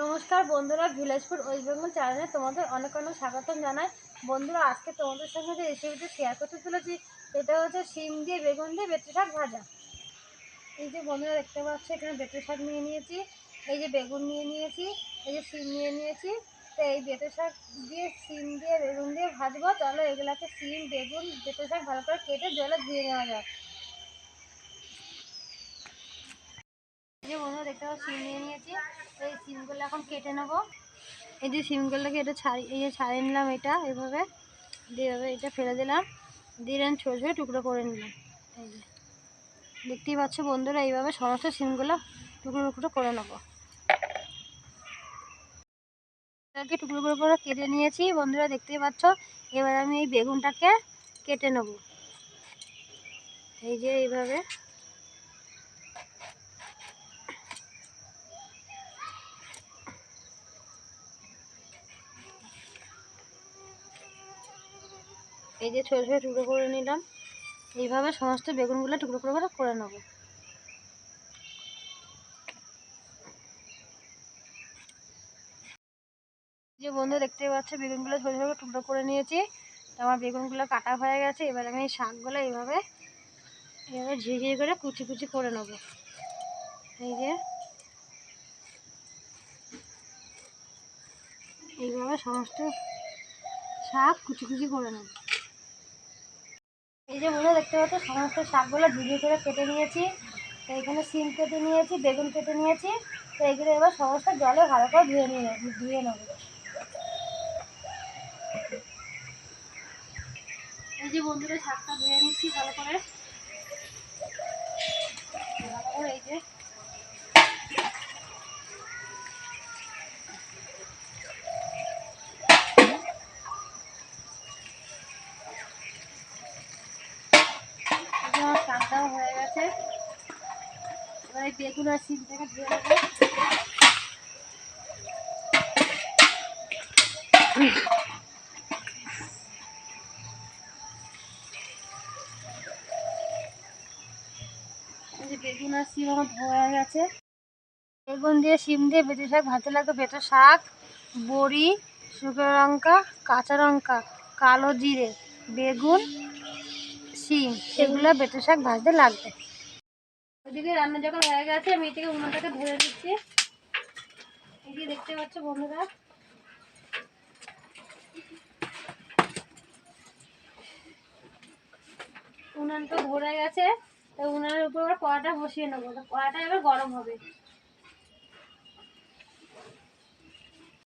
নমস্কার বন্ধুরা ভিলেজপুর ওয়েস্ট বেঙ্গল চ্যানেলে তোমাদের অনেক অনেক স্বাগতম জানাই। বন্ধুরা, আজকে তোমাদের সঙ্গে যে রেসিপিটা শেয়ার করতে চলেছি এটা হচ্ছে শিম দিয়ে বেগুন দিয়ে বেটে শাক ভাজা। এই যে বন্ধুরা, দেখতে পাচ্ছ, এখানে বেটে শাক নিয়ে নিয়েছি, এই যে বেগুন নিয়ে নিয়েছি, এই যে শিম নিয়ে নিয়েছি। তো এই বেটে শাক দিয়ে, শিম দিয়ে, বেগুন দিয়ে ভাজবো, তাহলে এগুলাকে শিম, বেগুন, বেটে শাক ভালো করে কেটে জলে ধুয়ে নেওয়া যায় যে বন্ধুরা দেখতে সিম নিয়ে নিয়েছি। এই সিমগুলো এখন কেটে নেব। এই যে সিমগুলোকে এটা ছাড়ি এই যে ছাড়িয়ে নিলাম এটা এভাবে। দিয়ে এটা ফেলে দিলাম। দিয়ে ছোটো ছোটো টুকরো করে নিলাম। এই যে। দেখতেই পাচ্ছ বন্ধুরা, এইভাবে সমস্ত সিমগুলো টুকরো টুকরো করে নেব। এটাকে টুকরো টুকরো করে কেটে নিয়েছি। বন্ধুরা, দেখতেই পাচ্ছ, এবার আমি এই বেগুনটাকে কেটে নেব। এই যে এইভাবে। এই যে ছোটো ছোটো টুকরো করে নিলাম। এইভাবে সমস্ত বেগুনগুলো টুকরো করে করে করে নেব। যে বন্ধু দেখতে পাচ্ছ, বেগুনগুলো ছোটো ছোটো টুকরো করে নিয়েছি। তো আমার বেগুনগুলো কাটা হয়ে গেছে। এবার আমি এই শাকগুলো এইভাবে এইভাবে ঝিঝিয়ে করে কুচি কুচি করে নেব। এই যে, এইভাবে সমস্ত শাক কুচি কুচি করে নেব। এই যে বন্ধু দেখতে পাচ্ছ, সমস্ত শাকগুলো ঝিঝিয়ে করে কেটে নিয়েছি। তো এখানে সিম কেটে নিয়েছি, বেগুন কেটে নিয়েছি। তো এগুলো এবার সমস্ত জলে ভালো করে ধুয়ে নিয়ে ধুয়ে নেব। এই যে বন্ধুরা শাকটা ধুয়ে নিচ্ছি ভালো করে ভালো করে এই যে হয়ে গেছে। এবার এই বেগুন আর সিমটাকে ধুয়ে বেগুন আর আমার ধোয়া গেছে। বেগুন দিয়ে সিম দিয়ে বেটে শাক ভাতে লাগবে বেটে শাক, বড়ি, শুকনো লঙ্কা, কাঁচা লঙ্কা, কালো জিরে, বেগুন সিম এগুলো বেটে শাক ভাজতে লাগবে। ওইদিকে রান্না যখন হয়ে গেছে, আমি এদিকে উনুনটাকে ধরে দিচ্ছি এদিকে দেখতে পাচ্ছ বন্ধুরা? উনান তো ধরে গেছে, তো উনানের উপর এবার কড়াটা বসিয়ে নেব। কড়াটা এবার গরম হবে।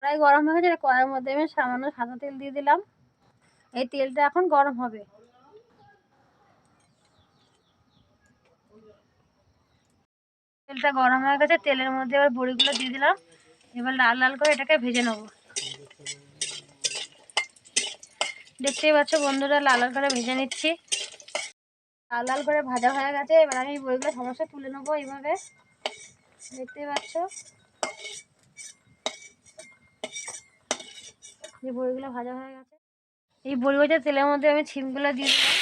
কড়াই গরম হয়ে গেছে কড়াইয়ের মধ্যে আমি সামান্য সাদা তেল দিয়ে দিলাম। এই তেলটা এখন গরম হবে। তেলটা গরম হয়ে গেছে, তেলের মধ্যে এবার বড়িগুলো দিয়ে দিলাম। এবার লাল লাল করে এটাকে ভেজে নেব। দেখতেই পাচ্ছ বন্ধুরা, লাল লাল করে ভেজে নিচ্ছি। লাল লাল করে ভাজা হয়ে গেছে, এবার আমি বইগুলো সমস্ত তুলে নেব এইভাবে। দেখতেই পাচ্ছ? যে বড়িগুলো ভাজা হয়ে গেছে। এই বড়ি ভাজা তেলের মধ্যে আমি ছিমগুলো দিয়ে দিলাম।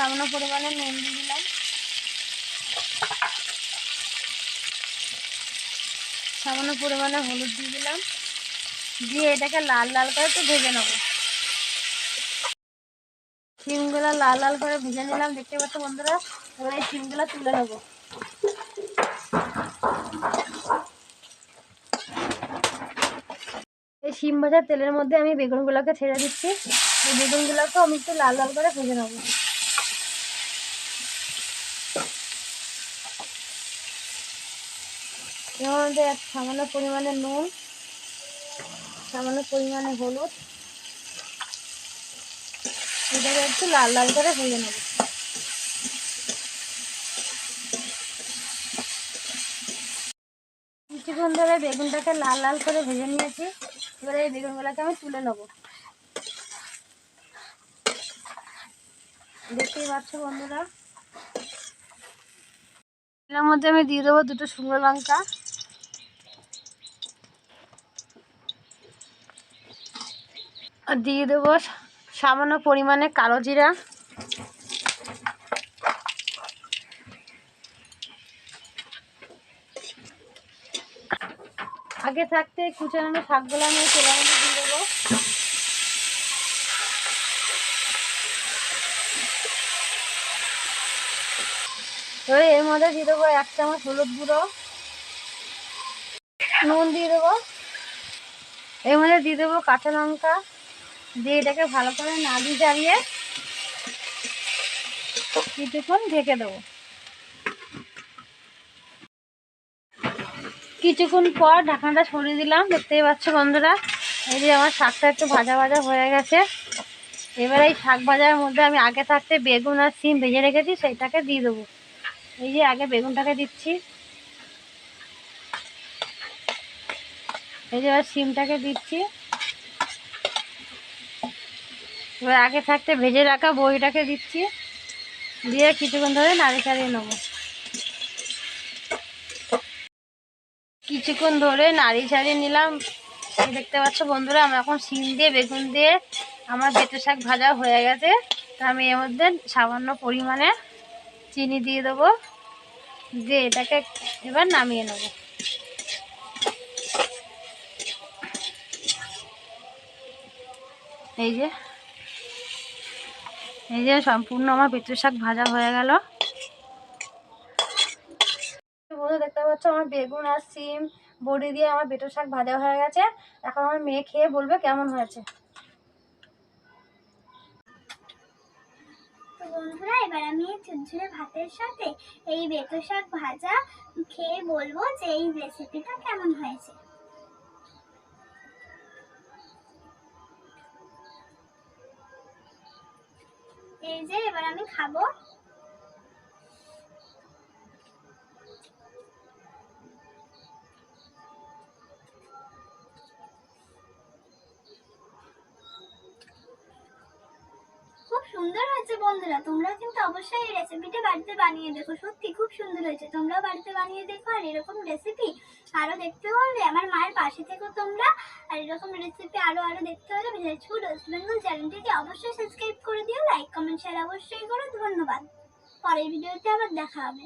সামান্য পরিমাণে নুন দিয়ে দিলাম। সামান্য পরিমাণে হলুদ দিয়ে দিলাম। দিয়ে এটাকে লাল লাল করে একটু ভেজে নেব। শিমগুলো লাল লাল করে ভেজে নিলাম। দেখতে পাচ্ছ বন্ধুরা, এবার এই শিমগুলো তুলে নেব। এই শিম ভাজার তেলের মধ্যে আমি বেগুনগুলোকে ছেড়ে দিচ্ছি। এই বেগুনগুলোকে আমি একটু লাল লাল করে ভেজে নেব। এর মধ্যে সামান্য পরিমাণে নুন, সামান্য পরিমাণে হলুদ। এটাকে একটু লাল লাল করে ভেজে নেব। কিছুক্ষণ ধরে বেগুনটাকে লাল লাল করে ভেজে নিয়েছি। এবারে এই বেগুনগুলোকে আমি তুলে নেব। দেখতেই পাচ্ছ বন্ধুরা? এর মধ্যে আমি দিয়ে দেবো দুটো শুকনো লঙ্কা। দিয়ে দেব সামান্য পরিমাণে কালো জিরা। আগে থাকতে কুচানো শাকগুলো আমি তেলের মধ্যে দিয়ে দেবো। এবার এর মধ্যে দিয়ে দেবো এক চামচ হলুদ গুঁড়ো। নুন দিয়ে দেবো। এর মধ্যে দিয়ে দেবো কাঁচা লঙ্কা। দিয়ে এটাকে ভালো করে নাড়িয়ে চাড়িয়ে কিছুক্ষণ ঢেকে দেবো। কিছুক্ষণ পর ঢাকনাটা সরিয়ে দিলাম, দেখতেই পাচ্ছ বন্ধুরা? এই যে আমার শাকটা একটু ভাজা ভাজা হয়ে গেছে। এবার এই শাক ভাজার মধ্যে আমি আগে থাকতে বেগুন আর সিম ভেজে রেখেছি, সেইটাকে দিয়ে দেবো। এই যে আগে বেগুনটাকে দিচ্ছি। এই যে এবার সিমটাকে দিচ্ছি। এবার আগে থাকতে ভেজে রাখা বড়িটাকে দিচ্ছি। দিয়ে কিছুক্ষণ ধরে নাড়ি চাড়িয়ে নেব। কিছুক্ষণ ধরে নাড়ি ছাড়িয়ে নিলাম। দেখতে পাচ্ছ বন্ধুরা আমি এখন সিম দিয়ে বেগুন দিয়ে আমার বেটে শাক ভাজা হয়ে গেছে। তা আমি এর মধ্যে সামান্য পরিমাণে চিনি দিয়ে দেবো। দিয়ে এটাকে এবার নামিয়ে নেব। এই যে এই যে সম্পূর্ণ আমার বেটে শাক ভাজা হয়ে গেল। বন্ধু, দেখতে পাচ্ছ আমার বেগুন আর সিম, বড়ি দিয়ে আমার বেটর শাক ভাজা হয়ে গেছে। এখন আমার মেয়ে খেয়ে বলবে কেমন হয়েছে। বন্ধুরা, এবার আমি ভাতের সাথে এই বেতো শাক ভাজা খেয়ে বলব যে এই রেসিপিটা কেমন হয়েছে। এই যে এবার আমি খাব। সুন্দর হয়েছে বন্ধুরা তোমরা কিন্তু অবশ্যই এই রেসিপিটা বাড়িতে বানিয়ে দেখো। সত্যি খুব সুন্দর হয়েছে, তোমরাও বাড়িতে বানিয়ে দেখো আর এরকম রেসিপি আরও দেখতে হলে আমার মায়ের পাশে থেকো তোমরা। আর এরকম রেসিপি আরও আরও দেখতে ভিলেজ ফুড ওয়েস্ট বেঙ্গল চ্যানেলটিকে অবশ্যই সাবস্ক্রাইব করে দিও। লাইক কমেন্ট শেয়ার অবশ্যই করো। ধন্যবাদ। পরের ভিডিওতে আবার দেখা হবে।